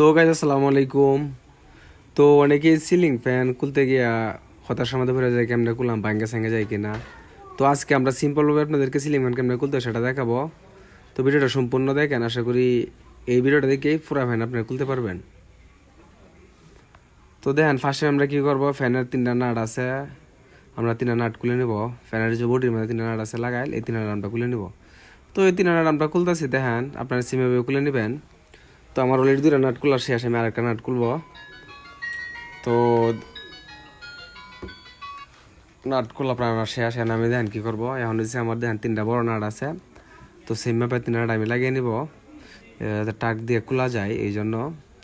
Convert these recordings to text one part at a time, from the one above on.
So guys আসসালামু আলাইকুম। তো অনেকেই সিলিং ফ্যান খুলতে গিয়া হতাশার মধ্যে ভরে যায় কেমনে খুললাম, ভাঙ্গে সাঙ্গে যায় কিনা। তো আজকে আমরা সিম্পলভাবে আপনাদেরকে সিলিং ফ্যান কেমনে খুলতে সেটা দেখাবো। তো ভিডিওটা সম্পূর্ণ দেখেন, আশা করি এই ভিডিওটা দেখেই পুরা ফ্যান আপনারা খুলতে পারবেন। তো দেখেন ফার্স্টে আমরা কি করব ফ্যানের তিনটা নাট আছে। আমরা তিনটা নাট খুলে নেব। ফ্যানের যে বডির মধ্যে তিনটা নাট আছে লাগাইল, এই তিনটা নাট আমরা খুলে নেব। তো এই তিনটা নাট আমরা খুলতেছি, দেখেন, আপনারা সিমে খুলে নেবেন। তো আমার অলরেডি দুটা নাট খোলার শেষ আমি আরেকটা নাট খুলবো তো নাট খোলা প্রায় আমার শেষ এখন আমি দেখেন কী করব। এখন হচ্ছে আমার দেখেন তিনটা বড় নাট আছে। তো সেই ম্যাপে তিনটা নাট আমি লাগিয়ে নিব। টাক দিয়ে খোলা যায়, এই জন্য।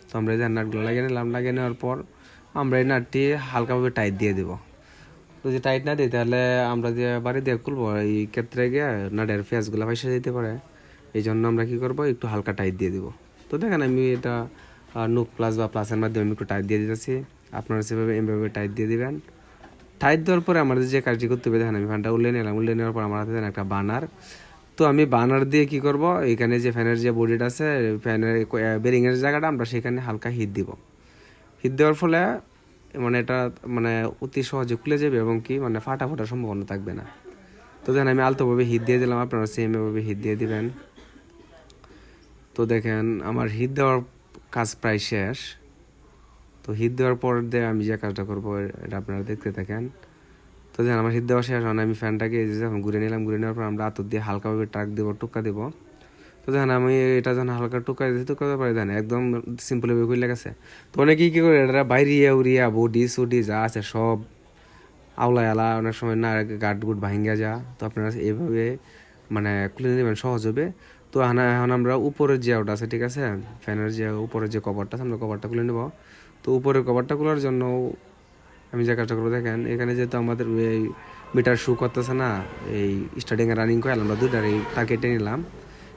তো আমরা এই নাটগুলো লাগিয়ে নিলাম। লাগিয়ে নেওয়ার পর আমরা এই নাটটি হালকাভাবে টাইট দিয়ে দিব। যদি টাইট না দিই, তাহলে আমরা যে বাড়ি দিয়ে খুলবো এই ক্ষেত্রে গিয়ে নাটের ফেসগুলো পয়সা দিতে পারে। এই জন্য আমরা কী করব, একটু হালকা টাইট দিয়ে দিব। তো দেখেন আমি এটা নুক প্লাস বা প্লাসের মাধ্যমে আমি একটু টাইট দিয়ে দিতেছি। আপনারা সেভাবে এভাবে টাইট দিয়ে দিবেন। টাইট দেওয়ার পরে আমাদের যে কাজটি করতে হবে, দেখেন আমি ফ্যানটা উল্লে নিলাম। উল্লে নেওয়ার পর আমার হাতে একটা বানার তো আমি বানার দিয়ে কি করব? এখানে যে ফ্যানের যে বডিটা আছে, ফ্যানের বেরিংয়ের জায়গাটা, আমরা সেখানে হালকা হিট দিব। হিট দেওয়ার ফলে মানে এটা মানে অতি সহজে খুলে যাবে এবং কি মানে ফাটা ফাটার সম্ভাবনা থাকবে না। তো দেখেন আমি আলতোভাবে হিট দিয়ে দিলাম, আপনারা সেম এভাবে হিট দিয়ে দিবেন। তো দেখেন, আমার হিট দেওয়ার কাজ প্রায় শেষ। তো হিট দেওয়ার পর দিয়ে আমি যে কাজটা করব, এটা আপনারা দেখতে থাকেন। তো দেখেন, আমার হিট দেওয়া শেষ হয় আমি ফ্যানটাকে যখন ঘুরে নিলাম, ঘুরে নেওয়ার পর আমরা আতর দিয়ে হালকাভাবে ট্রাক দেবো, টুকা দেবো। তো দেখেন, আমি এটা যখন হালকা টুকা দিতে টুকা পারি দেখেন, একদম সিম্পল ভাবে খুলে গেছে। তো অনেকেই কি করে এটা বাইরিয়া উড়িয়া, বডি সডি যা আছে সব আওলা আলা অনেক সময় না গাট গুট ভাঙ্গা যা। তো আপনারা এইভাবে মানে খুলে নেবেন, সহজ হবে। তো এখন আমরা উপরের যে আউট আছে, ঠিক আছে? ফ্যানের যে উপরের যে কভারটা আছে, আমরা কভারটা খুলে নেব। তো উপরের কভারটা খোলার জন্য আমি যে কাজটা করব, দেখেন, এখানে যেহেতু আমাদের এই মিটার শু করতেছে না, এই স্টার্টিংয়ে রানিং করে আমরা দুইটার এই তা কেটে নিলাম।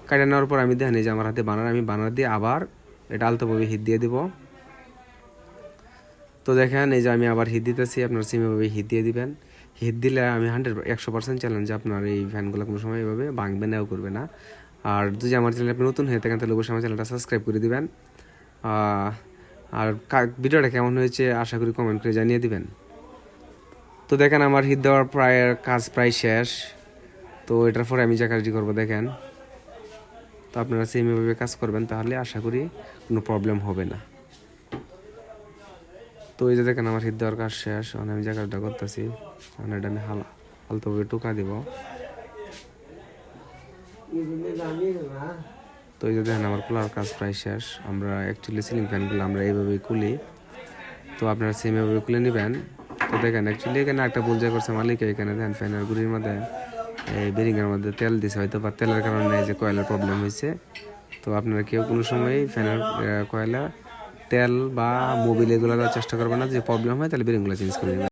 কেটে নেওয়ার পর আমি দেখেন, এই যে আমার হাতে বানার আমি বানার দিয়ে আবার এটা আলতোভাবে হিট দিয়ে দিব। তো দেখেন, এই যে আমি আবার হিট দিতেছি, আপনার সিমভাবে হিট দিয়ে দিবেন। হিট দিলে আমি হান্ড্রেড একশো পার্সেন্ট চ্যালেঞ্জ আপনার এই ফ্যানগুলো কোনো সময় এভাবে ভাঙবে নাও করবে না। আর যদি আমার চ্যানেল আপনি নতুন হয়ে থাকেন, তাহলে অবশ্যই আমার চ্যানেলটা সাবস্ক্রাইব করে দিবেন। আর ভিডিওটা কেমন হয়েছে আশা করি কমেন্ট করে জানিয়ে দিবেন। তো দেখেন আমার হিট দেওয়ার প্রায় কাজ প্রায় শেষ। তো এটার পরে আমি যা কাজটি করব, দেখেন। তো আপনারা সেমভাবে কাজ করবেন, তাহলে আশা করি কোনো প্রবলেম হবে না। তো এই যে দেখেন আমার হিট দেওয়ার কাজ শেষ। আমি যে কাজটা করতেছি এটা আমি হাল হালতভাবে টুকা দিব। তো এই যে দেখেন, আমার খোলার কাজ প্রায় শেষ। আমরা অ্যাকচুয়ালি সিলিং ফ্যানগুলো আমরা এইভাবেই খুলি। তো আপনারা সেম এভাবে খুলে নেবেন। তো দেখেন অ্যাকচুয়ালি এখানে একটা ভুল যায় করছে মালিক, এখানে দেখেন ফ্যানের গুড়ির মধ্যে, এই বেরিংয়ের মধ্যে তেল দিছে, হয়তো বা তেলের কারণে যে কয়লার প্রবলেম হয়েছে। তো আপনারা কেউ কোনো সময় ফ্যানের কয়লা, তেল বা মোবিল এগুলো চেষ্টা করবেন না। যে প্রবলেম হয়, তাহলে বেরিংগুলো চেঞ্জ করে নেবেন।